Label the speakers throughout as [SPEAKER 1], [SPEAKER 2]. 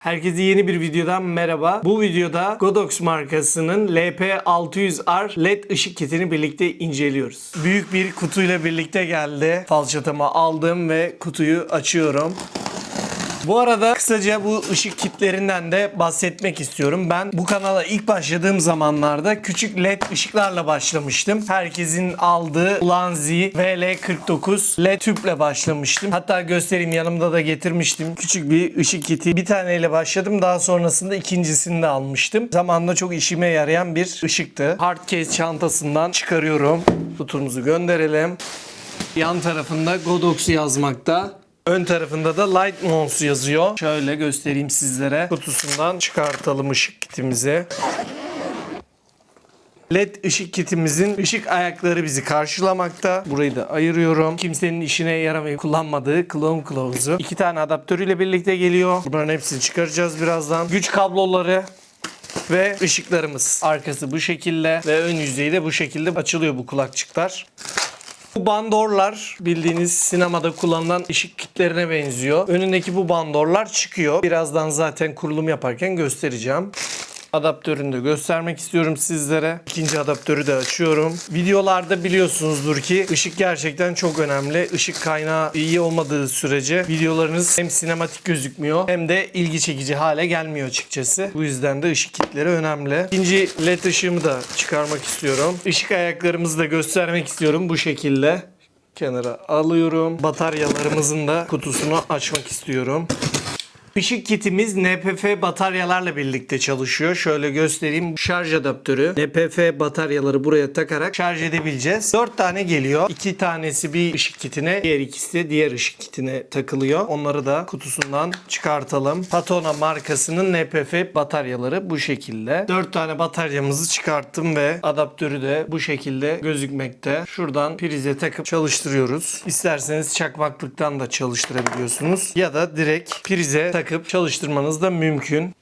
[SPEAKER 1] Herkese yeni bir videodan merhaba. Bu videoda Godox markasının LP600R LED ışık kitini birlikte inceliyoruz. Büyük bir kutuyla birlikte geldi. Falçatamı aldım ve kutuyu açıyorum. Bu arada kısaca bu ışık kitlerinden de bahsetmek istiyorum. Ben bu kanala ilk başladığım zamanlarda küçük led ışıklarla başlamıştım. Herkesin aldığı Ulanzi VL49 led tüple başlamıştım. Hatta göstereyim yanımda da getirmiştim. Küçük bir ışık kiti. Bir taneyle başladım. Daha sonrasında ikincisini de almıştım. Zamanında çok işime yarayan bir ışıktı. Hard case çantasından çıkarıyorum. Kutumuzu gönderelim. Yan tarafında Godox yazmakta. Ön tarafında da Light Mons yazıyor. Şöyle göstereyim sizlere. Kutusundan çıkartalım ışık kitimizi. LED ışık kitimizin ışık ayakları bizi karşılamakta. Burayı da ayırıyorum. Kimsenin işine yaramayıp kullanmadığı clone kılavuzu. İki tane adaptörüyle birlikte geliyor. Bunların hepsini çıkaracağız birazdan. Güç kabloları ve ışıklarımız. Arkası bu şekilde ve ön yüzeyi de bu şekilde açılıyor bu kulakçıklar. Bu bandorlar bildiğiniz sinemada kullanılan ışık kitlerine benziyor. Önündeki bu bandorlar çıkıyor. Birazdan zaten kurulum yaparken göstereceğim. Adaptörünü de göstermek istiyorum sizlere. İkinci adaptörü de açıyorum. Videolarda biliyorsunuzdur ki ışık gerçekten çok önemli. Işık kaynağı iyi olmadığı sürece videolarınız hem sinematik gözükmüyor hem de ilgi çekici hale gelmiyor açıkçası. Bu yüzden de ışık kitleri önemli. İkinci led ışığımı da çıkarmak istiyorum. Işık ayaklarımızı da göstermek istiyorum bu şekilde kenara alıyorum. Bataryalarımızın da kutusunu açmak istiyorum. Işık kitimiz NPF bataryalarla birlikte çalışıyor. Şöyle göstereyim. Şarj adaptörü. NPF bataryaları buraya takarak şarj edebileceğiz. 4 tane geliyor. 2 tanesi bir ışık kitine, diğer ikisi de diğer ışık kitine takılıyor. Onları da kutusundan çıkartalım. Patona markasının NPF bataryaları bu şekilde. 4 tane bataryamızı çıkarttım ve adaptörü de bu şekilde gözükmekte. Şuradan prize takıp çalıştırıyoruz. İsterseniz çakmaklıktan da çalıştırabiliyorsunuz. Ya da direkt prize takıp çalıştırmanız da mümkün.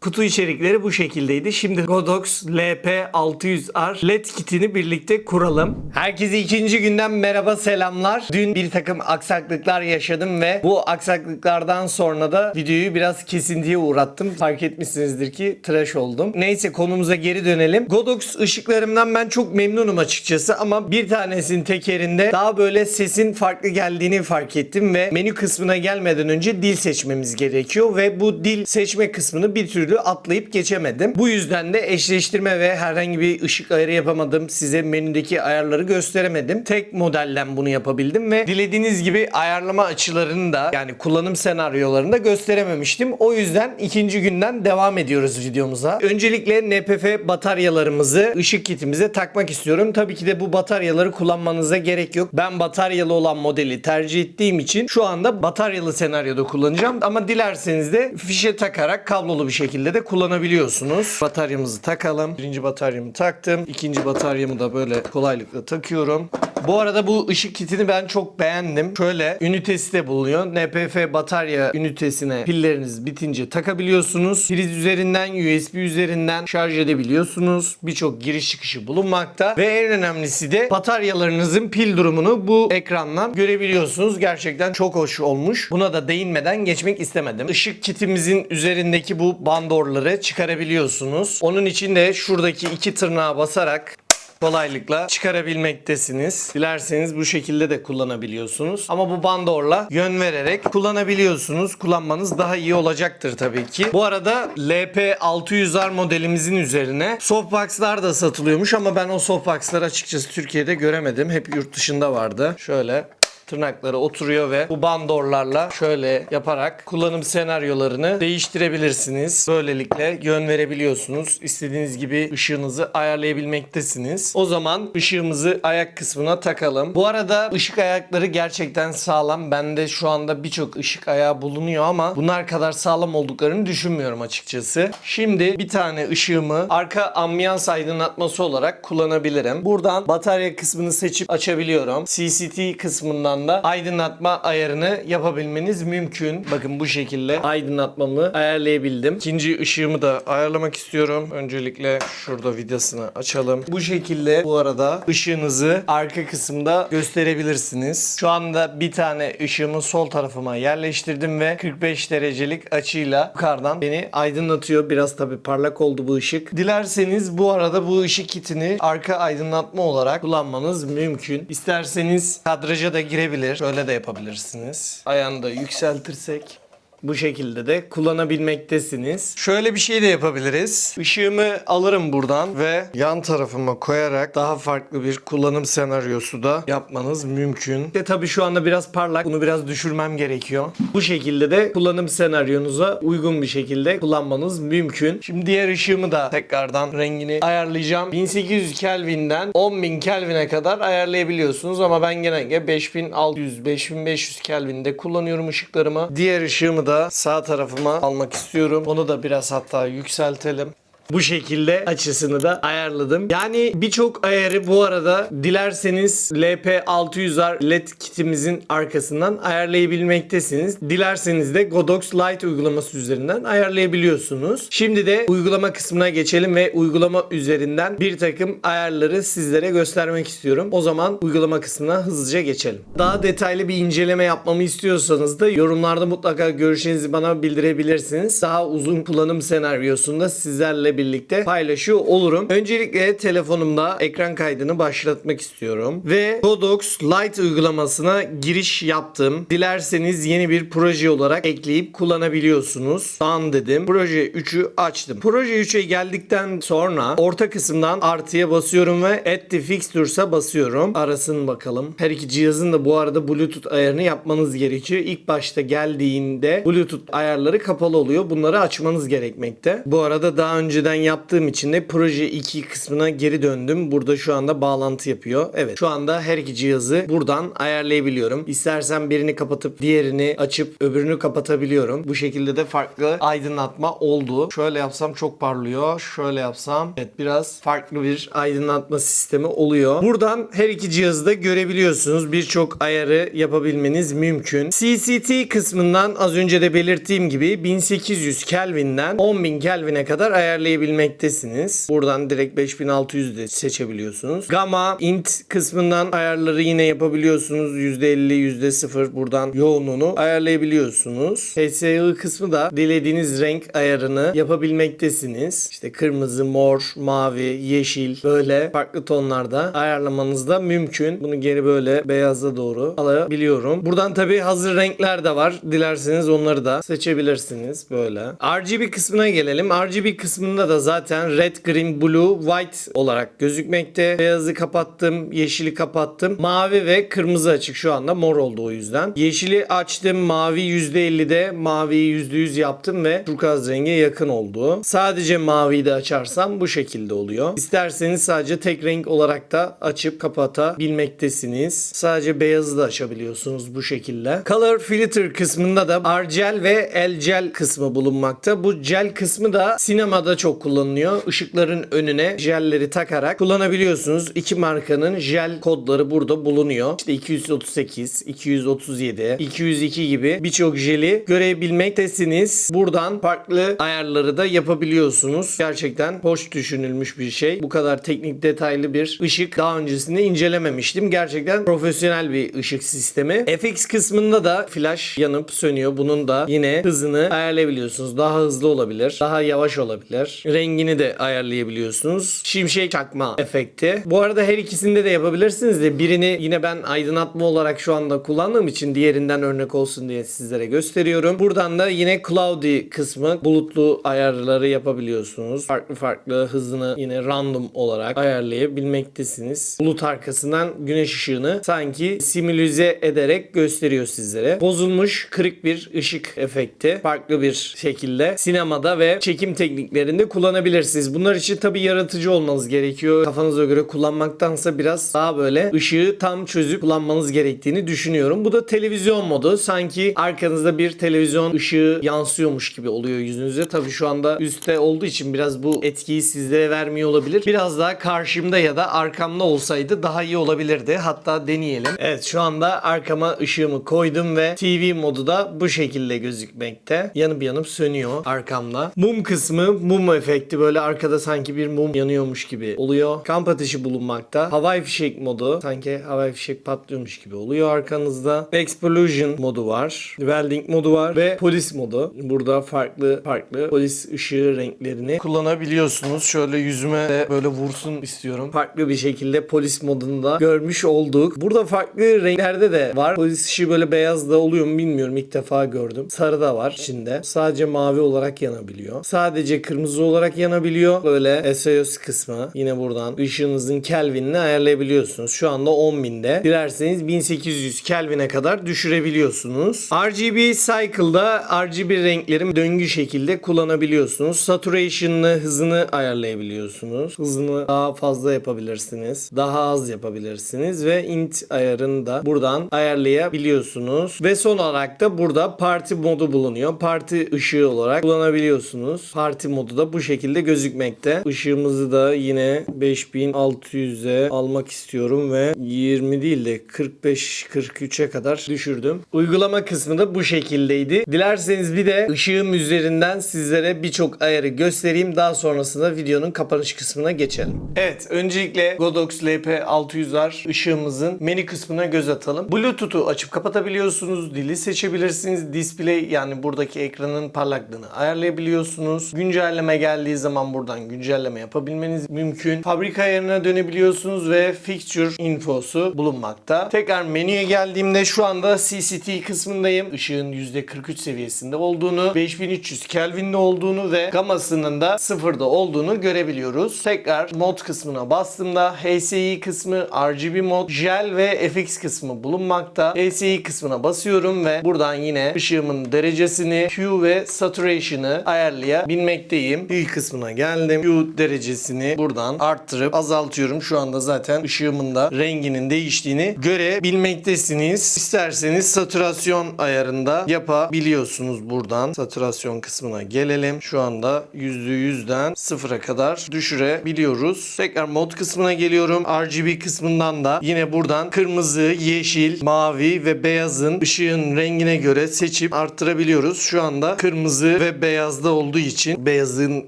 [SPEAKER 1] Kutu içerikleri bu şekildeydi. Şimdi Godox LP600R LED kitini birlikte kuralım. Herkese ikinci günden merhaba selamlar. Dün bir takım aksaklıklar yaşadım ve bu aksaklıklardan sonra da videoyu biraz kesintiye uğrattım. Fark etmişsinizdir ki tıraş oldum. Neyse konumuza geri dönelim. Godox ışıklarımdan ben çok memnunum açıkçası ama bir tanesinin tekerinde daha böyle sesin farklı geldiğini fark ettim ve menü kısmına gelmeden önce dil seçmemiz gerekiyor ve bu dil seçme kısmını bir türlü atlayıp geçemedim. Bu yüzden de eşleştirme ve herhangi bir ışık ayarı yapamadım. Size menüdeki ayarları gösteremedim. Tek modelden bunu yapabildim ve dilediğiniz gibi ayarlama açılarını da yani kullanım senaryolarını da gösterememiştim. O yüzden ikinci günden devam ediyoruz videomuza. Öncelikle NPF bataryalarımızı ışık kitimize takmak istiyorum. Tabii ki de bu bataryaları kullanmanıza gerek yok. Ben bataryalı olan modeli tercih ettiğim için şu anda bataryalı senaryoda kullanacağım. Ama dilerseniz de fişe takarak kablolu bir şekilde de kullanabiliyorsunuz. Bataryamızı takalım. Birinci bataryamı taktım. İkinci bataryamı da böyle kolaylıkla takıyorum. Bu arada bu ışık kitini ben çok beğendim. Şöyle ünitesi de bulunuyor. NPF batarya ünitesine pilleriniz bitince takabiliyorsunuz. Priz üzerinden, USB üzerinden şarj edebiliyorsunuz. Birçok giriş çıkışı bulunmakta. Ve en önemlisi de bataryalarınızın pil durumunu bu ekrandan görebiliyorsunuz. Gerçekten çok hoş olmuş. Buna da değinmeden geçmek istemedim. Işık kitimizin üzerindeki bu bandorları çıkarabiliyorsunuz. Onun için de şuradaki iki tırnağa basarak kolaylıkla çıkarabilmektesiniz. Dilerseniz bu şekilde de kullanabiliyorsunuz. Ama bu bandorla yön vererek kullanabiliyorsunuz. Kullanmanız daha iyi olacaktır tabii ki. Bu arada LP600R modelimizin üzerine softbox'lar da satılıyormuş ama ben o softbox'ları açıkçası Türkiye'de göremedim. Hep yurt dışında vardı. Şöyle tırnakları oturuyor ve bu bandorlarla şöyle yaparak kullanım senaryolarını değiştirebilirsiniz. Böylelikle yön verebiliyorsunuz. İstediğiniz gibi ışığınızı ayarlayabilmektesiniz. O zaman ışığımızı ayak kısmına takalım. Bu arada ışık ayakları gerçekten sağlam. Bende şu anda birçok ışık ayağı bulunuyor ama bunlar kadar sağlam olduklarını düşünmüyorum açıkçası. Şimdi bir tane ışığımı arka ambiyans aydınlatması olarak kullanabilirim. Buradan batarya kısmını seçip açabiliyorum. CCT kısmından anda aydınlatma ayarını yapabilmeniz mümkün. Bakın bu şekilde aydınlatmamı ayarlayabildim. İkinci ışığımı da ayarlamak istiyorum. Öncelikle şurada vidasını açalım. Bu şekilde bu arada ışığınızı arka kısımda gösterebilirsiniz. Şu anda bir tane ışığımı sol tarafıma yerleştirdim ve 45 derecelik açıyla yukarıdan beni aydınlatıyor. Biraz tabii parlak oldu bu ışık. Dilerseniz bu arada bu ışık kitini arka aydınlatma olarak kullanmanız mümkün. İsterseniz kadraja da girebilir. Şöyle de yapabilirsiniz. Ayağını da yükseltirsek bu şekilde de kullanabilmektesiniz. Şöyle bir şey de yapabiliriz. Işığımı alırım buradan ve yan tarafıma koyarak daha farklı bir kullanım senaryosu da yapmanız mümkün. De tabii şu anda biraz parlak. Bunu biraz düşürmem gerekiyor. Bu şekilde de kullanım senaryonuza uygun bir şekilde kullanmanız mümkün. Şimdi diğer ışığımı da tekrardan rengini ayarlayacağım. 1800 Kelvin'den 10.000 Kelvin'e kadar ayarlayabiliyorsunuz ama ben genellikle 5600 5500 Kelvin'de kullanıyorum ışıklarımı. Diğer ışığımı da sağ tarafıma almak istiyorum. Onu da biraz hatta yükseltelim. Bu şekilde açısını da ayarladım. Yani birçok ayarı bu arada dilerseniz LP600R LED kitimizin arkasından ayarlayabilmektesiniz. Dilerseniz de Godox Lite uygulaması üzerinden ayarlayabiliyorsunuz. Şimdi de uygulama kısmına geçelim ve uygulama üzerinden bir takım ayarları sizlere göstermek istiyorum. O zaman uygulama kısmına hızlıca geçelim. Daha detaylı bir inceleme yapmamı istiyorsanız da yorumlarda mutlaka görüşlerinizi bana bildirebilirsiniz. Daha uzun kullanım senaryosunda sizlerle birlikte paylaşıyor olurum. Öncelikle telefonumda ekran kaydını başlatmak istiyorum ve Godox Lite uygulamasına giriş yaptım. Dilerseniz yeni bir proje olarak ekleyip kullanabiliyorsunuz. Done dedim. Proje 3'ü açtım. Proje 3'e geldikten sonra orta kısımdan artıya basıyorum ve Add the Fixtures'a basıyorum. Arasın bakalım. Her iki cihazın da bu arada Bluetooth ayarını yapmanız gerekiyor. İlk başta geldiğinde Bluetooth ayarları kapalı oluyor. Bunları açmanız gerekmekte. Bu arada daha önceden yaptığım için de proje 2 kısmına geri döndüm. Burada şu anda bağlantı yapıyor. Evet şu anda her iki cihazı buradan ayarlayabiliyorum. İstersen birini kapatıp diğerini açıp öbürünü kapatabiliyorum. Bu şekilde de farklı aydınlatma oldu. Şöyle yapsam çok parlıyor. Şöyle yapsam evet biraz farklı bir aydınlatma sistemi oluyor. Buradan her iki cihazı da görebiliyorsunuz. Birçok ayarı yapabilmeniz mümkün. CCT kısmından az önce de belirttiğim gibi 1800 Kelvin'den 10.000 Kelvin'e kadar ayarlayabilmektesiniz. Buradan direkt 5600 de seçebiliyorsunuz. Gamma, int kısmından ayarları yine yapabiliyorsunuz. %50, %0 buradan yoğunluğunu ayarlayabiliyorsunuz. HSI kısmı da dilediğiniz renk ayarını yapabilmektesiniz. İşte kırmızı, mor, mavi, yeşil böyle farklı tonlarda ayarlamanız da mümkün. Bunu geri böyle beyaza doğru alabiliyorum. Buradan tabi hazır renkler de var. Dilerseniz onları da seçebilirsiniz böyle. RGB kısmına gelelim. RGB kısmında da zaten red, green, blue, white olarak gözükmekte. Beyazı kapattım, yeşili kapattım. Mavi ve kırmızı açık şu anda mor oldu o yüzden. Yeşili açtım. Mavi %50'de, maviyi %100 yaptım ve turkuaz renge yakın oldu. Sadece maviyi de açarsam bu şekilde oluyor. İsterseniz sadece tek renk olarak da açıp kapatabilmektesiniz. Sadece beyazı da açabiliyorsunuz bu şekilde. Color filter kısmında da RGL ve LGL kısmı bulunmakta. Bu gel kısmı da sinemada çok kullanılıyor. Işıkların önüne jelleri takarak kullanabiliyorsunuz. İki markanın jel kodları burada bulunuyor. İşte 238, 237, 202 gibi birçok jeli görebilmektesiniz. Buradan farklı ayarları da yapabiliyorsunuz. Gerçekten hoş düşünülmüş bir şey. Bu kadar teknik detaylı bir ışık daha öncesinde incelememiştim. Gerçekten profesyonel bir ışık sistemi. FX kısmında da flash yanıp sönüyor. Bunun da yine hızını ayarlayabiliyorsunuz. Daha hızlı olabilir. Daha yavaş olabilir. Rengini de ayarlayabiliyorsunuz. Şimşek çakma efekti. Bu arada her ikisinde de yapabilirsiniz de birini yine ben aydınlatma olarak şu anda kullandığım için diğerinden örnek olsun diye sizlere gösteriyorum. Buradan da yine cloudy kısmı bulutlu ayarları yapabiliyorsunuz. Farklı farklı hızını yine random olarak ayarlayabilmektesiniz. Bulut arkasından güneş ışığını sanki simülize ederek gösteriyor sizlere. Bozulmuş kırık bir ışık efekti. Farklı bir şekilde sinemada ve çekim tekniklerinde şekilde kullanabilirsiniz. Bunlar için tabii yaratıcı olmanız gerekiyor. Kafanıza göre kullanmaktansa biraz daha böyle ışığı tam çözüp kullanmanız gerektiğini düşünüyorum. Bu da televizyon modu. Sanki arkanızda bir televizyon ışığı yansıyormuş gibi oluyor yüzünüze. Tabii şu anda üstte olduğu için biraz bu etkiyi sizlere vermiyor olabilir. Biraz daha karşımda ya da arkamda olsaydı daha iyi olabilirdi. Hatta deneyelim. Evet şu anda arkama ışığımı koydum ve TV modu da bu şekilde gözükmekte. Yanıp yanıp sönüyor arkamda. Mum kısmı mum efekti böyle arkada sanki bir mum yanıyormuş gibi oluyor. Kamp ateşi bulunmakta. Havai fişek modu sanki havai fişek patlıyormuş gibi oluyor arkanızda. Explosion modu var. Welding modu var ve polis modu. Burada farklı farklı polis ışığı renklerini kullanabiliyorsunuz. Şöyle yüzüme de böyle vursun istiyorum. Farklı bir şekilde polis modunu da görmüş olduk. Burada farklı renklerde de var. Polis ışığı böyle beyaz da oluyor mu bilmiyorum. İlk defa gördüm. Sarı da var içinde. Sadece mavi olarak yanabiliyor. Sadece kırmızı olarak yanabiliyor. Böyle SOS kısmı. Yine buradan ışığınızın Kelvin'ini ayarlayabiliyorsunuz. Şu anda 10.000'de. Dilerseniz 1800 Kelvin'e kadar düşürebiliyorsunuz. RGB Cycle'da RGB renkleri döngü şekilde kullanabiliyorsunuz. Saturation'ını, hızını ayarlayabiliyorsunuz. Hızını daha fazla yapabilirsiniz. Daha az yapabilirsiniz ve int ayarını da buradan ayarlayabiliyorsunuz. Ve son olarak da burada parti modu bulunuyor. Parti ışığı olarak kullanabiliyorsunuz. Parti modu da bu şekilde gözükmekte. Işığımızı da yine 5600'e almak istiyorum ve 20 değil de 45-43'e kadar düşürdüm. Uygulama kısmı da bu şekildeydi. Dilerseniz bir de ışığım üzerinden sizlere birçok ayarı göstereyim. Daha sonrasında videonun kapanış kısmına geçelim. Evet, öncelikle Godox LP600R ışığımızın menü kısmına göz atalım. Bluetooth'u açıp kapatabiliyorsunuz. Dili seçebilirsiniz. Display yani buradaki ekranın parlaklığını ayarlayabiliyorsunuz. Güncelleme geldiği zaman buradan güncelleme yapabilmeniz mümkün. Fabrika ayarına dönebiliyorsunuz ve fixture infosu bulunmakta. Tekrar menüye geldiğimde şu anda CCT kısmındayım. Işığın %43 seviyesinde olduğunu, 5300 Kelvin'de olduğunu ve gamasının da sıfırda olduğunu görebiliyoruz. Tekrar mod kısmına bastığımda HSI kısmı, RGB mod, gel ve FX kısmı bulunmakta. HSI kısmına basıyorum ve buradan yine ışığımın derecesini, hue ve saturation'ı ayarlayabilmekteyim. Hue kısmına geldim. Hue derecesini buradan arttırıp azaltıyorum. Şu anda zaten ışığımın da renginin değiştiğini görebilmektesiniz. İsterseniz saturasyon ayarında yapabiliyorsunuz buradan. Saturasyon kısmına gelelim. Şu anda %100'den sıfıra kadar düşürebiliyoruz. Tekrar mod kısmına geliyorum. RGB kısmından da yine buradan kırmızı, yeşil, mavi ve beyazın ışığın rengine göre seçip arttırabiliyoruz. Şu anda kırmızı ve beyazda olduğu için beyazın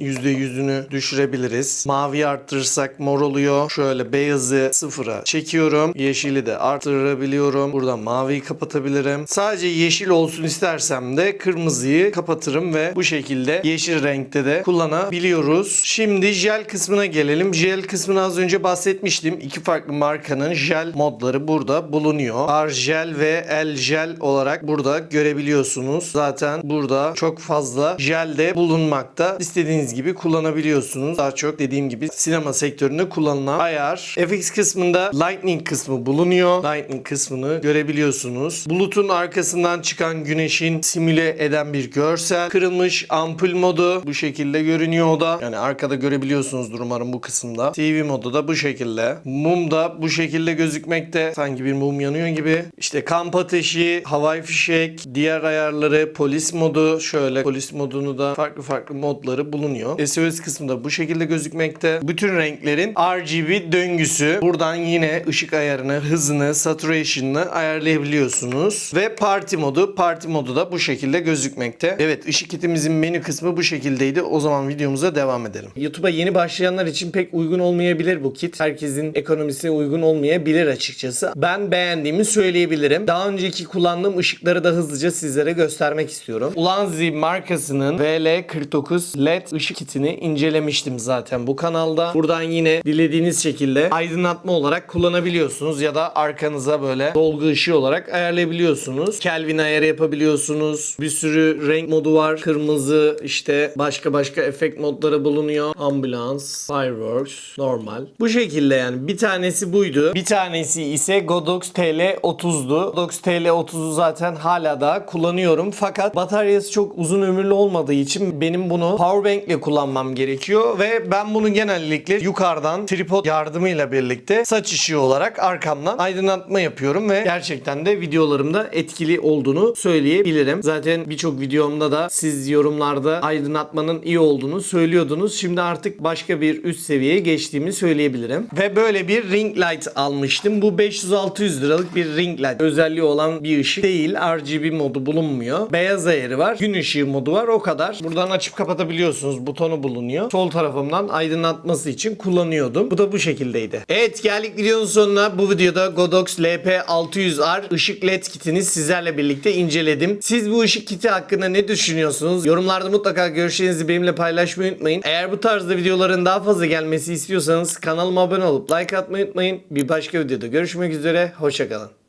[SPEAKER 1] %100'ünü düşürebiliriz. Mavi arttırırsak mor oluyor. Şöyle beyazı sıfıra çekiyorum. Yeşili de arttırabiliyorum. Burada maviyi kapatabilirim. Sadece yeşil olsun istersem de kırmızıyı kapatırım ve bu şekilde yeşil renkte de kullanabiliyoruz. Şimdi jel kısmına gelelim. Jel kısmını az önce bahsetmiştim. İki farklı markanın jel modları burada bulunuyor. R jel ve L jel olarak burada görebiliyorsunuz. Zaten burada çok fazla jel de bulunmakta. İstediğiniz gibi kullanabiliyorsunuz. Daha çok dediğim gibi sinema sektöründe kullanılan ayar. FX kısmında Lightning kısmı bulunuyor. Lightning kısmını görebiliyorsunuz. Bulutun arkasından çıkan güneşin simüle eden bir görsel. Kırılmış ampul modu bu şekilde görünüyor o da. Yani arkada görebiliyorsunuzdur umarım bu kısımda. TV modu da bu şekilde. Mum da bu şekilde gözükmekte. Sanki bir mum yanıyor gibi. İşte kamp ateşi, havai fişek, diğer ayarları, polis modu. Şöyle polis modunu da farklı farklı modları bulunuyor. SOS kısmı da bu şekilde gözükmekte. Bütün renklerin RGB döngüsü. Buradan yine ışık ayarını, hızını, saturation'ını ayarlayabiliyorsunuz. Ve party modu. Party modu da bu şekilde gözükmekte. Evet ışık kitimizin menü kısmı bu şekildeydi. O zaman videomuza devam edelim. YouTube'a yeni başlayanlar için pek uygun olmayabilir bu kit. Herkesin ekonomisine uygun olmayabilir açıkçası. Ben beğendiğimi söyleyebilirim. Daha önceki kullandığım ışıkları da hızlıca sizlere göstermek istiyorum. Ulanzi markasının VL49 LED ışık kitini incelemiştim zaten bu kanalda. Buradan yine dilediğiniz şekilde aydınlatma olarak kullanabiliyorsunuz ya da arkanıza böyle dolgu ışığı olarak ayarlayabiliyorsunuz. Kelvin ayarı yapabiliyorsunuz. Bir sürü renk modu var. Kırmızı işte başka başka efekt modları bulunuyor. Ambulans, fireworks, normal. Bu şekilde yani bir tanesi buydu. Bir tanesi ise Godox TL30'du. Godox TL30'u zaten hala da kullanıyorum. Fakat bataryası çok uzun ömürlü olmadığı için benim bunu powerbank renkle kullanmam gerekiyor ve ben bunu genellikle yukarıdan tripod yardımıyla birlikte saç ışığı olarak arkamdan aydınlatma yapıyorum ve gerçekten de videolarımda etkili olduğunu söyleyebilirim. Zaten birçok videomda da siz yorumlarda aydınlatmanın iyi olduğunu söylüyordunuz. Şimdi artık başka bir üst seviyeye geçtiğimi söyleyebilirim. Ve böyle bir ring light almıştım. Bu 500-600 liralık bir ring light özelliği olan bir ışık değil. RGB modu bulunmuyor. Beyaz ayarı var. Gün ışığı modu var. O kadar. Buradan açıp kapatabiliyorsunuz. Butonu bulunuyor. Sol tarafımdan aydınlatması için kullanıyordum. Bu da bu şekildeydi. Evet geldik videonun sonuna. Bu videoda Godox LP600R ışık led kitini sizlerle birlikte inceledim. Siz bu ışık kiti hakkında ne düşünüyorsunuz? Yorumlarda mutlaka görüşlerinizi benimle paylaşmayı unutmayın. Eğer bu tarzda videoların daha fazla gelmesi istiyorsanız kanalıma abone olup like atmayı unutmayın. Bir başka videoda görüşmek üzere. Hoşçakalın.